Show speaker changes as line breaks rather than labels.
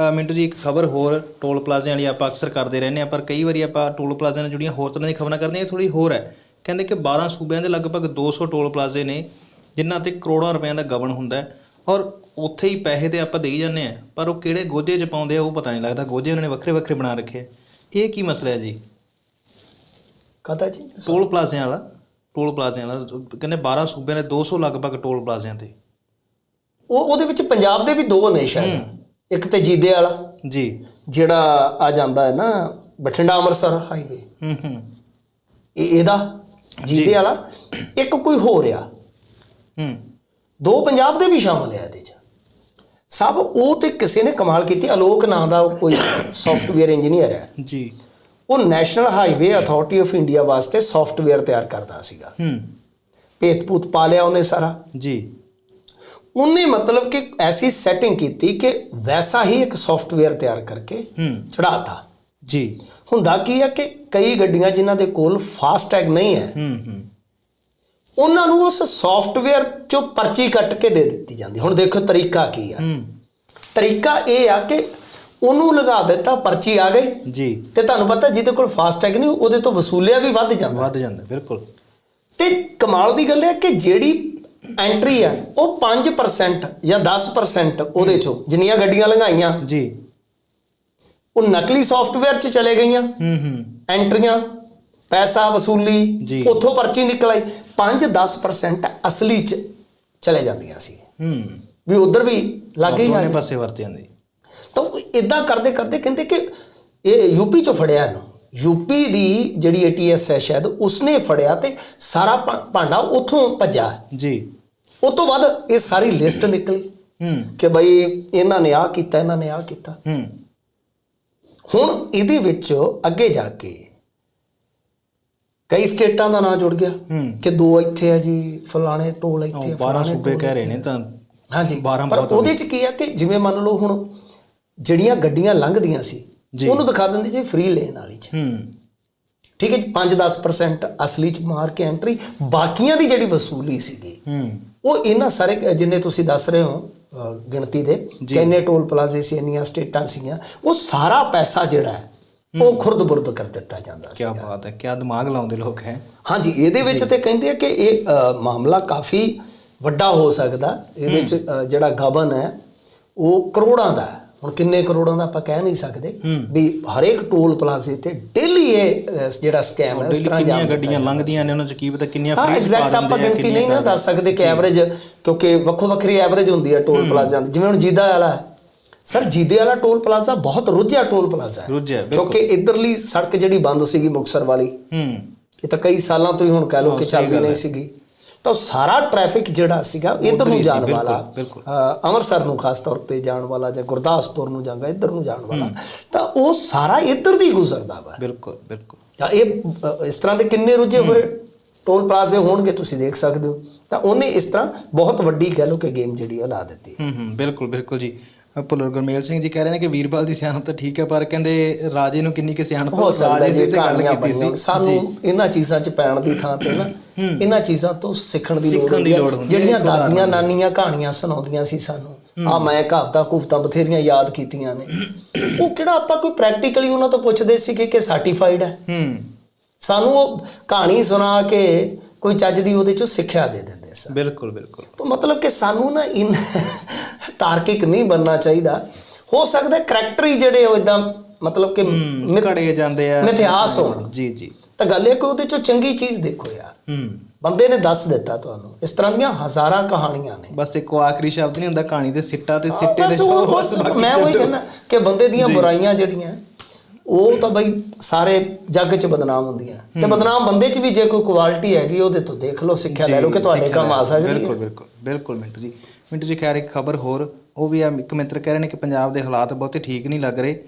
ਮਿੰਟੂ ਜੀ ਇੱਕ ਖਬਰ ਹੋਰ ਟੋਲ ਪਲਾਜ਼ਿਆਂ ਵਾਲੀ ਆਪਾਂ ਅਕਸਰ ਕਰਦੇ ਰਹਿੰਦੇ ਆ ਪਰ ਕਈ ਵਾਰੀ ਆਪਾਂ ਟੋਲ ਪਲਾਜ਼ਿਆਂ ਨਾਲ ਜੁੜੀਆਂ ਹੋਰ ਤਰ੍ਹਾਂ ਦੀਆਂ ਖਬਰਾਂ ਕਰਦੇ ਹਾਂ ਇਹ ਥੋੜੀ ਹੋਰ ਹੈ। ਕਹਿੰਦੇ ਕਿ 12 ਸੂਬਿਆਂ ਦੇ ਲਗਭਗ 200 ਟੋਲ ਪਲਾਜ਼ੇ ਨੇ ਜਿਨ੍ਹਾਂ ਤੇ ਕਰੋੜਾਂ ਰੁਪਏ ਦਾ ਗਬਨ ਹੁੰਦਾ ਹੈ ਔਰ ਉੱਥੇ ਹੀ ਪੈਸੇ ਤੇ ਆਪਾਂ ਦੇਈ ਜਾਂਦੇ ਆ ਪਰ ਉਹ ਕਿਹੜੇ ਗੋਝੇ 'ਚ ਪਾਉਂਦੇ ਆ ਉਹ ਪਤਾ ਨਹੀਂ ਲੱਗਦਾ। ਗੋਝੇ ਉਹਨਾਂ ਨੇ ਵੱਖਰੇ ਵੱਖਰੇ ਬਣਾ ਰੱਖੇ ਆ। ਇਹ ਕੀ ਮਸਲਾ ਹੈ ਜੀ?
ਕਹਤਾ ਜੀ?
ਟੋਲ ਪਲਾਜ਼ਿਆਂ ਵਾਲਾ ਟੋਲ ਪਲਾਜ਼ਿਆਂ ਵਾਲਾ ਕਹਿੰਦੇ 12 ਸੂਬਿਆਂ ਦੇ 200 ਲਗਭਗ ਟੋਲ ਪਲਾਜ਼ਿਆਂ ਤੇ।
ਉਹ ਉਹਦੇ ਵਿੱਚ ਪੰਜਾਬ ਦੇ ਵੀ ਦੋ ਨੇ ਸ਼ਾਇਦ। ਇੱਕ ਤੇ ਜੀਦੇ ਵਾਲਾ
ਜੀ।
ਜਿਹੜਾ ਆ ਜਾਂਦਾ ਹੈ ਨਾ ਬਠਿੰਡਾ ਅੰਮ੍ਰਿਤਸਰ ਹਾਈਵੇ
ਹੂੰ ਹੂੰ।
ਇਹ ਇਹਦਾ ਜੀਦੇ ਵਾਲਾ। ਇੱਕ ਕੋਈ ਹੋਰ ਆ।
ਹੂੰ।
ਦੋ ਪੰਜਾਬ ਦੇ ਵੀ ਸ਼ਾਮਲ ਆ ਇਹਦੇ ਚ। ਸਭ ਉਹ ਤੇ ਕਿਸੇ ਨੇ ਕਮਾਲ ਕੀਤੀ ਅਲੋਕ ਨਾਂ ਦਾ ਕੋਈ ਸੌਫਟਵੇਅਰ ਇੰਜੀਨੀਅਰ ਹੈ।
ਜੀ।
ਉਹ National Highway Authority of India ਵਾਸਤੇ ਸੌਫਟਵੇਅਰ ਤਿਆਰ ਕਰਦਾ ਸੀਗਾ।
ਹੂੰ।
ਭੇਤ-ਭੂਤ ਪਾ ਲਿਆ ਉਹਨੇ ਸਾਰਾ।
ਜੀ।
ਉਹਨੇ ਮਤਲਬ ਕਿ ਐਸੀ ਸੈਟਿੰਗ ਕੀਤੀ ਕਿ ਵੈਸਾ ਹੀ ਇੱਕ ਸੌਫਟਵੇਅਰ ਤਿਆਰ ਕਰਕੇ
ਹੂੰ।
ਚੜਾਤਾ
ਜੀ।
ਹੁੰਦਾ ਕੀ ਹੈ ਕਿ ਕਈ ਗੱਡੀਆਂ ਜਿਨ੍ਹਾਂ ਦੇ ਕੋਲ ਫਾਸਟੈਗ ਨਹੀਂ ਹੈ
ਹੂੰ ਹੂੰ।
ਉਹਨਾਂ ਨੂੰ ਉਸ ਸੌਫਟਵੇਅਰ ਚੋਂ ਪਰਚੀ ਕੱਟ ਕੇ ਦੇ ਦਿੱਤੀ ਜਾਂਦੀ। ਹੁਣ ਦੇਖੋ ਤਰੀਕਾ ਕੀ ਆ।
ਹੂੰ।
ਤਰੀਕਾ ਇਹ ਆ ਕਿ ਉਹਨੂੰ ਲਗਾ ਦਿੱਤਾ ਪਰਚੀ ਆ ਗਈ
ਜੀ।
ਤੇ ਤੁਹਾਨੂੰ ਪਤਾ ਜਿਹਦੇ ਕੋਲ ਫਾਸਟੈਗ ਨਹੀਂ ਉਹਦੇ ਤੋਂ ਵਸੂਲਿਆ ਵੀ ਵੱਧ ਜਾਂਦਾ।
ਵੱਧ ਜਾਂਦਾ ਬਿਲਕੁਲ।
ਤੇ ਕਮਾਲ ਦੀ ਗੱਲ ਹੈ ਕਿ ਜਿਹੜੀ ਐਂਟਰੀ ਆ ਉਹ 5% ਜਾਂ 10% ਉਹਦੇ ਚੋਂ ਜਿੰਨੀਆਂ ਗੱਡੀਆਂ ਲੰਘਾਈਆਂ।
ਜੀ।
ਉਹ ਨਕਲੀ ਸੌਫਟਵੇਅਰ 'ਚ ਚਲੇ ਗਈਆਂ।
ਹੂੰ ਹੂੰ।
ਐਂਟਰੀਆਂ ਪੈਸਾ ਵਸੂਲੀ। ਉੱਥੋਂ ਪਰਚੀ ਨਿਕਲ ਆਈ 5-10% ਅਸਲੀ 'ਚ ਚਲੇ ਜਾਂਦੀਆਂ ਸੀ।
ਹੂੰ।
ਵੀ ਉਧਰ ਵੀ ਲੱਗੇ ਆ
ਦੋਨੇ ਪਾਸੇ ਵਰਤ ਜਾਂਦੀ।
ਤਾਂ ਇਦਾਂ ਕਰਦੇ ਕਰਦੇ ਕਹਿੰਦੇ ਕਿ ਇਹ ਯੂਪੀ ਚੋਂ ਫੜਿਆ ਇਹਨੂੰ। ਯੂਪੀ ਦੀ ਜਿਹੜੀ ਏਟੀਐਸ ਹੈ ਸ਼ਾਇਦ ਉਸਨੇ ਫੜਿਆ ਤੇ ਸਾਰਾ ਭਾਂਡਾ ਉੱਥੋਂ ਭੱਜਾ
ਜੀ।
ਉਸ ਤੋਂ ਬਾਅਦ ਇਹ ਸਾਰੀ ਲਿਸਟ ਨਿਕਲੀ
ਹੂੰ।
ਕਿ ਬਈ ਇਹਨਾਂ ਨੇ ਆਹ ਕੀਤਾ ਇਹਨਾਂ ਨੇ ਆਹ ਕੀਤਾ।
ਹੂੰ।
ਹੁਣ ਇਹਦੇ ਵਿੱਚ ਅੱਗੇ ਜਾ ਕੇ ਕਈ ਸਟੇਟਾਂ ਦਾ ਨਾਂ ਜੁੜ ਗਿਆ ਕਿ ਦੋ ਇੱਥੇ ਆ ਜੀ ਫਲਾਣੇ ਟੋਲ
ਉਹ
ਇੱਥੇ ਆ,
12
ਫਲਾਣੇ
ਸੂਬੇ ਕਹਿ ਰਹੇ ਨੇ ਤਾਂ
ਹਾਂਜੀ
12
ਪਰ ਉਹਦੇ ਚ ਕੀ ਆ ਕਿ ਜਿਵੇਂ ਮੰਨ ਲਓ ਹੁਣ ਜਿਹੜੀਆਂ ਗੱਡੀਆਂ ਲੰਘਦੀਆਂ ਸੀ। ਉਹਨੂੰ ਦਿਖਾ ਦਿੰਦੇ ਜੀ ਫ੍ਰੀ ਲੇਨ ਵਾਲੀ ਚ।
ਹੂੰ।
ਠੀਕ ਹੈ ਜੀ 5-10% ਅਸਲੀ ਚ ਮਾਰ ਕੇ ਐਂਟਰੀ ਬਾਕੀਆਂ ਦੀ ਜਿਹੜੀ ਵਸੂਲੀ ਸੀਗੀ ਉਹ ਇਹਨਾਂ ਸਾਰੇ ਜਿੰਨੇ ਤੁਸੀਂ ਦੱਸ ਰਹੇ ਹੋ ਗਿਣਤੀ ਦੇ ਕਿ ਇੰਨੇ ਟੋਲ ਪਲਾਜ਼ੇ ਸੀ ਇੰਨੀਆਂ ਸਟੇਟਾਂ ਸੀਗੀਆਂ ਉਹ ਸਾਰਾ ਪੈਸਾ ਜਿਹੜਾ ਹੈ ਉਹ ਖੁਰਦ-ਬੁਰਦ ਕਰ ਦਿੱਤਾ ਜਾਂਦਾ ਸੀ
ਕੀ ਬਾਤ ਹੈ ਕੀ ਦਿਮਾਗ ਲਾਉਂਦੇ ਲੋਕ ਹੈ।
ਹਾਂਜੀ ਇਹਦੇ ਵਿੱਚ ਤੇ ਕਹਿੰਦੇ ਆ ਕਿ ਇਹ ਮਾਮਲਾ ਕਾਫੀ ਵੱਡਾ ਹੋ ਸਕਦਾ ਇਹਦੇ ਵਿੱਚ ਜਿਹੜਾ ਗਬਨ ਹੈ ਉਹ ਕਰੋੜਾਂ ਦਾ ਹੈ। ਹੁਣ ਕਿੰਨੇ ਕਰੋੜਾਂ ਦਾ ਆਪਾਂ ਕਹਿ ਨਹੀਂ ਸਕਦੇ ਵੀ ਹਰੇਕ ਟੋਲ ਪਲਾਜ਼ੇ ਤੇ ਡੇਲੀ ਇਹ ਜਿਹੜਾ ਸਕੈਮ ਹੈ ਉਸ ਤਰ੍ਹਾਂ
ਕਿੰਨੀਆਂ ਗੱਡੀਆਂ ਲੰਘਦੀਆਂ ਨੇ ਉਹਨਾਂ ਚ ਕੀ ਪਤਾ ਕਿੰਨੀਆਂ ਫ੍ਰੀ ਚ ਪਾ
ਐਗਜ਼ੈਕਟ ਆਪਾਂ
ਦਿੰਦੇ ਆ
ਗਿਣਤੀ ਨਹੀਂ ਨਾ ਦੱਸ ਸਕਦੇ ਕਿ ਐਵਰੇਜ ਕਿਉਂਕਿ ਵੱਖੋ ਵੱਖਰੀ ਐਵਰੇਜ ਹੁੰਦੀ ਹੈ ਟੋਲ ਪਲਾਜ਼ਾ ਦੀ। ਜਿਵੇਂ ਹੁਣ ਜੀਦਾ ਵਾਲਾ ਸਰ ਜੀਦੇ ਵਾਲਾ ਟੋਲ ਪਲਾਜ਼ਾ ਬਹੁਤ ਰੁੱਝਿਆ ਟੋਲ ਪਲਾਜ਼ਾ ਹੈ।
ਰੁੱਝਿਆ ਬਿਲਕੁਲ।
ਕਿਉਂਕਿ ਇਧਰਲੀ ਸੜਕ ਜਿਹੜੀ ਬੰਦ ਸੀਗੀ ਮੁਕਸਰ ਵਾਲੀ
ਹੂੰ।
ਇਹ ਤਾਂ ਕਈ ਸਾਲਾਂ ਤੋਂ ਹੀ ਹੁਣ ਕਹਿ ਲਓ ਕਿ ਚੱਲਦੀ ਨਹੀਂ ਸੀਗੀ। ਤਾਂ ਸਾਰਾ ਟ੍ਰੈਫਿਕ ਜਿਹੜਾ ਸੀਗਾ ਇਧਰ ਨੂੰ ਜਾਣ ਵਾਲਾ। ਅੰਮ੍ਰਿਤਸਰ ਨੂੰ ਖਾਸ ਤੌਰ ਤੇ ਜਾਣ ਵਾਲਾ ਜਾਂ ਗੁਰਦਾਸਪੁਰ ਨੂੰ ਜਾਂਦਾ ਇਧਰ ਨੂੰ ਜਾਣ ਵਾਲਾ ਤਾਂ ਉਹ ਸਾਰਾ ਇਧਰ ਦੀ ਗੁਜ਼ਰਦਾ ਵਾ।
ਬਿਲਕੁਲ ਬਿਲਕੁਲ।
ਤਾਂ ਇਹ ਇਸ ਤਰ੍ਹਾਂ ਦੇ ਕਿੰਨੇ ਰੁੱਝੇ ਹੋਏ ਟੋਲ ਪਲਾਜ਼ੇ ਹੋਣਗੇ ਤੁਸੀਂ ਦੇਖ ਸਕਦੇ ਹੋ। ਤਾਂ ਉਹਨੇ ਇਸ ਤਰ੍ਹਾਂ ਬਹੁਤ ਵੱਡੀ ਕਹਿ ਲਓ ਕਿ ਗੇਮ ਜਿਹੜੀ ਉਹ ਲਾ ਦਿੱਤੀ।
ਹੂੰ ਹੂੰ ਬਿਲਕੁਲ ਬਿਲਕੁਲ ਜੀ। ਭੁੱਲਰ ਗੁਰਮੇਲ ਸਿੰਘ ਜੀ ਕਹਿ ਰਹੇ ਨੇ ਕਿ ਵੀਰਪਾਲ ਦੀ ਸਿਆਣਪ ਤਾਂ ਠੀਕ ਹੈ ਪਰ ਕਹਿੰਦੇ ਰਾਜੇ ਨੂੰ ਕਿੰਨੀ ਕਿ ਸਿਆਣਪ
ਹੋ ਸਕਦਾ
ਰਾਜੇ ਦੀ ਤੇ ਗੱਲ
ਕਹਾਣੀਆਂ
ਕੀਤੀ। ਸੀ।
ਸਾਨੂੰ ਇਹਨਾਂ ਚੀਜ਼ਾਂ 'ਚ ਪੈਣ ਦੀ ਥਾਂ ਤੇ ਨਾ ਇਹਨਾਂ ਚੀਜ਼ਾਂ ਤੋਂ ਸਿੱਖਣ ਦੀ ਲੋੜ ਹੁੰਦੀ ਹੈ। ਜਿਹੜੀਆਂ ਦਾਦੀਆਂ ਨਾਨੀਆਂ ਕਹਾਣੀਆਂ ਸੁਣਾਉਂਦੀਆਂ ਸੀ ਸਾਨੂੰ ਆ ਮੈਂ ਕਹਾਵਤਾਂ ਕੁਫਤਾਂ ਬਥੇਰੀਆਂ ਯਾਦ ਕੀਤੀਆਂ ਨੇ। ਉਹ ਕਿਹੜਾ ਆਪਾਂ ਕੋਈ ਪ੍ਰੈਕਟੀਕਲੀ ਉਹਨਾਂ ਤੋਂ ਪੁੱਛਦੇ ਸੀਗੇ ਕਿ ਸਰਟੀਫਾਈਡ ਹੈ?
ਹੂੰ।
ਸਾਨੂੰ ਉਹ ਕਹਾਣੀ ਸੁਣਾ ਕੇ ਕੋਈ ਚੱਜ ਦੀ ਉਹਦੇ ਚੋਂ ਸਿੱਖਿਆ ਦੇ ਦਿੰਦੇ। ਸਨ
ਬਿਲਕੁਲ ਬਿਲਕੁਲ।
ਤਾਂ ਮਤਲਬ ਕਿ ਸਾਨੂੰ ਨਾ ਇਨ ਤਾਰਕਿਕ ਨਹੀਂ ਬਣਨਾ ਚਾਹੀਦਾ। ਹੋ ਸਕਦਾ ਕਰੈਕਟਰ ਹੀ ਜਿਹੜੇ ਉਹ ਇਦਾਂ ਮਤਲਬ ਕਿ
ਘੜੇ ਜਾਂਦੇ ਆ।
ਮਿਥਿਹਾਸ ਹੋਣ।
ਜੀ ਜੀ।
ਤਾਂ ਗੱਲ ਇਹ ਕਿ ਉਹਦੇ ਚੋਂ ਚੰਗੀ ਚੀਜ਼ ਦੇਖੋ ਯਾਰ।
ਹੂੰ।
ਬੰਦੇ ਨੇ ਦੱਸ ਦਿੱਤਾ ਤੁਹਾਨੂੰ। ਇਸ ਤਰ੍ਹਾਂ ਦੀਆਂ ਹਜ਼ਾਰਾਂ ਕਹਾਣੀਆਂ ਨੇ।
ਬਸ ਇੱਕ ਆਖਰੀ ਸ਼ਬਦ ਨਹੀਂ ਹੁੰਦਾ ਕਹਾਣੀ ਦੇ ਸਿੱਟਾ ਤੇ ਸਿੱਟੇ ਦੇ
ਉਹ-
ਬਸ ਬਾਕੀ
ਮੈਂ ਉਹੀ। ਕਹਿੰਦਾ ਕਿ ਬੰਦੇ ਦੀਆਂ ਬੁਰਾਈਆਂ ਜਿਹੜੀਆਂ ਉਹ ਤਾਂ ਬਈ ਸਾਰੇ ਜੱਗ 'ਚ ਬਦਨਾਮ ਹੁੰਦੀਆਂ। ਤੇ ਬਦਨਾਮ ਬੰਦੇ 'ਚ ਵੀ ਜੇ ਕੋਈ ਕੁਆਲਿਟੀ ਹੈਗੀ ਉਹਦੇ ਤੋਂ ਦੇਖ ਲਓ ਸਿੱਖਿਆ ਲੈ ਲਓ ਕਿ ਤੁਹਾਡੇ ਕੰਮ ਆ ਸਕਦੀ ਹੈ।
ਬਿਲਕੁਲ ਬਿਲਕੁਲ ਬਿਲਕੁਲ ਮਿੰਟੂ ਜੀ। ਮਿੰਟੂ ਜੀ ਖੈਰ ਇੱਕ ਖਬਰ ਹੋਰ ਉਹ ਵੀ ਆ ਇੱਕ ਮਿੱਤਰ ਕਹਿ ਰਹੇ ਨੇ ਕਿ ਪੰਜਾਬ ਦੇ ਹਾਲਾਤ ਬਹੁਤੇ ਠੀਕ ਨਹੀਂ ਲੱਗ ਰਹੇ।